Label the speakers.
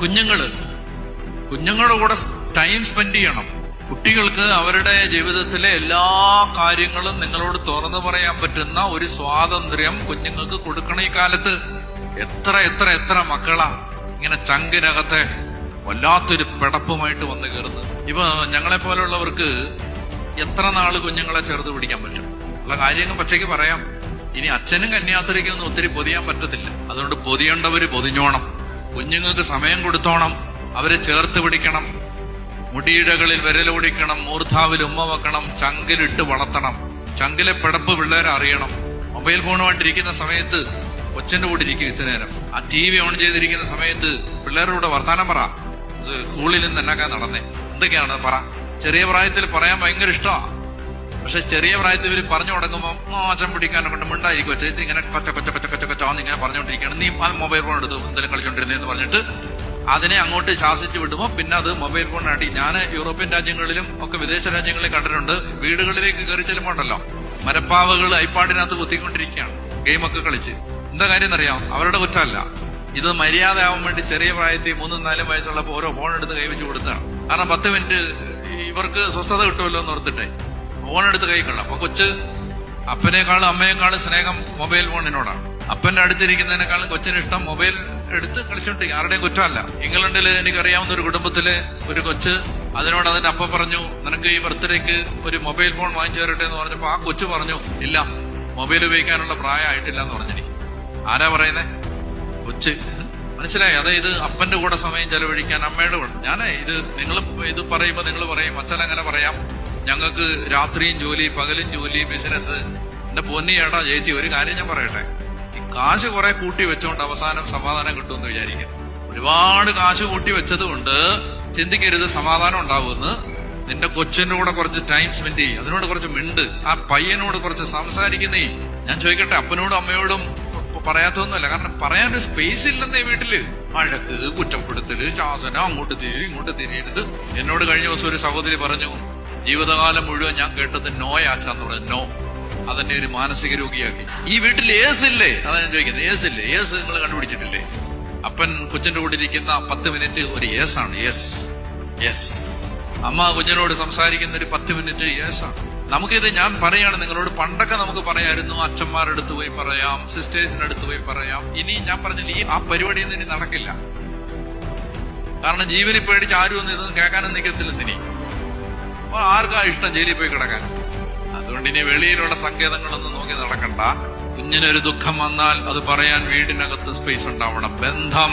Speaker 1: കുഞ്ഞുങ്ങൾ. കുഞ്ഞുങ്ങളുടെ കൂടെ ടൈം സ്പെൻഡ് ചെയ്യണം. കുട്ടികൾക്ക് അവരുടെ ജീവിതത്തിലെ എല്ലാ കാര്യങ്ങളും നിങ്ങളോട് തുറന്നു പറയാൻ പറ്റുന്ന ഒരു സ്വാതന്ത്ര്യം കുഞ്ഞുങ്ങൾക്ക് കൊടുക്കണം ഈ കാലത്ത്. എത്ര എത്ര എത്ര മക്കളാ ഇങ്ങനെ ചങ്കിനകത്തെ വല്ലാത്തൊരു പിടപ്പുമായിട്ട് വന്ന് കയറുന്നത്. ഇപ്പൊ ഞങ്ങളെ പോലുള്ളവർക്ക് എത്ര നാൾ കുഞ്ഞുങ്ങളെ ചേർത്ത് പിടിക്കാൻ പറ്റും? ഉള്ള കാര്യങ്ങൾ പച്ചയ്ക്ക് പറയാം. ഇനി അച്ഛനും കന്യാസ്ത്രീക്കൊന്നും ഒത്തിരി പൊതിയാൻ പറ്റത്തില്ല. അതുകൊണ്ട് പൊതിയേണ്ടവര് പൊതിഞ്ഞോണം. കുഞ്ഞുങ്ങൾക്ക് സമയം കൊടുത്തോണം. അവരെ ചേർത്ത് പിടിക്കണം. മുടിയിഴകളിൽ വിരലോടിക്കണം മൂർധാവിൽ ഉമ്മ വെക്കണം. ചങ്കിലിട്ട് വളർത്തണം. ചങ്കിലെ പിടപ്പ് പിള്ളേരെ അറിയണം. മൊബൈൽ ഫോണുമായിട്ടിരിക്കുന്ന സമയത്ത് കൊച്ചിന്റെ കൂടെ ഇരിക്കും ഇത്തിരി നേരം. ആ ടി വി ഓൺ ചെയ്തിരിക്കുന്ന സമയത്ത് പിള്ളേരുടെ കൂടെ വർത്താനം പറ. സ്കൂളിൽ നിന്ന് എന്നൊക്കെ നടന്നേ? എന്തൊക്കെയാണ് പറ? ചെറിയ പ്രായത്തിൽ പറയാൻ ഭയങ്കര ഇഷ്ടമാണ് പക്ഷെ ചെറിയ പ്രായത്തിൽ ഇവർ പറഞ്ഞു തുടങ്ങുമ്പോൾ മോശം പിടിക്കാനെ കൊണ്ട് മിണ്ടായിരിക്കും ചേച്ചി ഇങ്ങനെ കൊച്ച കൊച്ച കൊച്ച കൊച്ച കൊച്ചാന്ന് ഇങ്ങനെ പറഞ്ഞുകൊണ്ടിരിക്കുകയാണ്. നീ ആ മൊബൈൽ ഫോൺ എടുത്തു എന്തെങ്കിലും കളിച്ചോണ്ടിരുന്നേന്ന് പറഞ്ഞിട്ട് അതിനെ അങ്ങോട്ട് ശാസിച്ചു വിടുമ്പോൾ പിന്നെ അത് മൊബൈൽ ഫോണിനാട്ടി. ഞാൻ യൂറോപ്യൻ രാജ്യങ്ങളിലും ഒക്കെ വിദേശ രാജ്യങ്ങളിൽ കണ്ടിട്ടുണ്ട്. വീടുകളിലേക്ക് കയറി ചെല്ലുമ്പോൾ ഉണ്ടല്ലോ മരപ്പാവകൾ ഐപ്പാഡിനകത്ത് കുത്തിക്കൊണ്ടിരിക്കുകയാണ്. ഗെയിമൊക്കെ കളിച്ച്. എന്താ കാര്യം എന്നറിയാം? അവരുടെ കുറ്റമല്ല. ഇത് മര്യാദ ആവാൻ വേണ്ടി ചെറിയ പ്രായത്തിൽ മൂന്നും നാലും വയസ്സുള്ളപ്പോൾ ഓരോ ഫോൺ എടുത്ത് കൈവച്ച് കൊടുത്താണ്. കാരണം പത്ത് മിനിറ്റ് ഇവർക്ക് സ്വസ്ഥത കിട്ടുമല്ലോ എന്ന് ഓർത്തിട്ടെ. ഫോൺ എടുത്ത് കൈ കൊള്ളാം. അപ്പൊ കൊച്ച് അപ്പനേക്കാളും അമ്മയെക്കാളും സ്നേഹം മൊബൈൽ ഫോണിനോടാണ്. അപ്പന്റെ അടുത്തിരിക്കുന്നതിനേക്കാളും കൊച്ചിന് ഇഷ്ടം മൊബൈൽ എടുത്ത് കളിച്ചോണ്ടിരിക്കും ആരുടെയും കുറ്റമല്ല. ഇംഗ്ലണ്ടിൽ എനിക്കറിയാവുന്ന ഒരു കുടുംബത്തിലെ ഒരു കൊച്ച് അതിനോട് അതിന്റെ അപ്പ പറഞ്ഞു നിനക്ക് ഈ ബർത്ത്ഡേക്ക് ഒരു മൊബൈൽ ഫോൺ വാങ്ങിച്ചു തരട്ടെ എന്ന് പറഞ്ഞപ്പോ ആ കൊച്ചു പറഞ്ഞു ഇല്ല മൊബൈൽ ഉപയോഗിക്കാനുള്ള പ്രായമായിട്ടില്ല എന്ന് പറഞ്ഞിനി ആരാ പറയുന്നേ? കൊച്ച്. മനസ്സിലായി? അതായത് അപ്പന്റെ കൂടെ സമയം ചെലവഴിക്കാൻ അമ്മയുടെ കൂടെ ഞാൻ ഇത് നിങ്ങൾ ഇത് പറയുമ്പോൾ നിങ്ങൾ പറയും അച്ഛൻ അങ്ങനെ പറയാം. ഞങ്ങൾക്ക് രാത്രിയും ജോലി പകലും ജോലി ബിസിനസ് എന്റെ പൊന്നിയേടാ ചേച്ചി ഒരു കാര്യം ഞാൻ പറയട്ടെ? ഈ കാശ് കുറെ കൂട്ടി വെച്ചോണ്ട് അവസാനം സമാധാനം കിട്ടുമെന്ന് വിചാരിക്കാം ഒരുപാട് കാശ് കൂട്ടി വെച്ചത് കൊണ്ട് ചിന്തിക്കരുത് സമാധാനം ഉണ്ടാവുമെന്ന് നിന്റെ കൊച്ചിന്റെ കൂടെ കുറച്ച് ടൈം സ്പെൻഡ് ചെയ്യും. അതിനോട് കുറച്ച് മിണ്ട്. ആ പയ്യനോട് കുറച്ച് സംസാരിക്കുന്നേ. ഞാൻ ചോദിക്കട്ടെ അപ്പനോടും അമ്മയോടും പറയാത്തൊന്നുമല്ല. കാരണം പറയാനൊരു സ്പേസ് ഇല്ലെന്നേ വീട്ടിൽ. വഴക്ക് കുറ്റപ്പെടുത്തൽ ശാസനം അങ്ങോട്ട് തിരി ഇങ്ങോട്ട് തിരിയരുത്. എന്നോട് കഴിഞ്ഞ ദിവസം ഒരു സഹോദരി പറഞ്ഞു ജീവിതകാലം മുഴുവൻ ഞാൻ കേട്ടത് നോയാച്ചാന്ന് പറഞ്ഞത് നോ അതെന്നെ ഒരു മാനസിക രോഗിയാക്കി. ഈ വീട്ടിൽ ഏസ് ഇല്ലേ? അതാ ഞാൻ ചോദിക്കുന്നത്. ഏസ് ഇല്ലേ? ഏസ് നിങ്ങൾ കണ്ടുപിടിച്ചിട്ടില്ലേ? അപ്പൻ കൊച്ചിന്റെ കൂടെ ഇരിക്കുന്ന പത്ത് മിനിറ്റ് ഒരു യേസ് ആണ്. യെസ് യെസ് അമ്മ കുഞ്ഞിനോട് സംസാരിക്കുന്ന ഒരു പത്ത് മിനിറ്റ് യേസ് ആണ്. നമുക്കിത് ഞാൻ പറയാണ്. നിങ്ങളോട് പണ്ടൊക്കെ നമുക്ക് പറയായിരുന്നു. അച്ഛന്മാരുടെ അടുത്ത് പോയി പറയാം. സിസ്റ്റേഴ്സിന്റെ അടുത്ത് പോയി പറയാം. ഇനി ഞാൻ പറഞ്ഞില്ല. ഈ ആ പരിപാടി ഒന്നും ഇനി നടക്കില്ല. കാരണം ജീവനെ പേടിച്ച് ആരും ഒന്നും ഇതൊന്നും കേൾക്കാനും നിൽക്കത്തില്ല ഇനി അപ്പൊ ആർക്കാ ഇഷ്ടം ജയിലിൽ പോയി കിടക്കാൻ? അതുകൊണ്ട് ഇനി വെളിയിലുള്ള സങ്കേതങ്ങളൊന്നും നോക്കി നടക്കണ്ട. കുഞ്ഞിനൊരു ദുഃഖം വന്നാൽ അത് പറയാൻ വീടിനകത്ത് സ്പേസ് ഉണ്ടാവണം. ബന്ധം.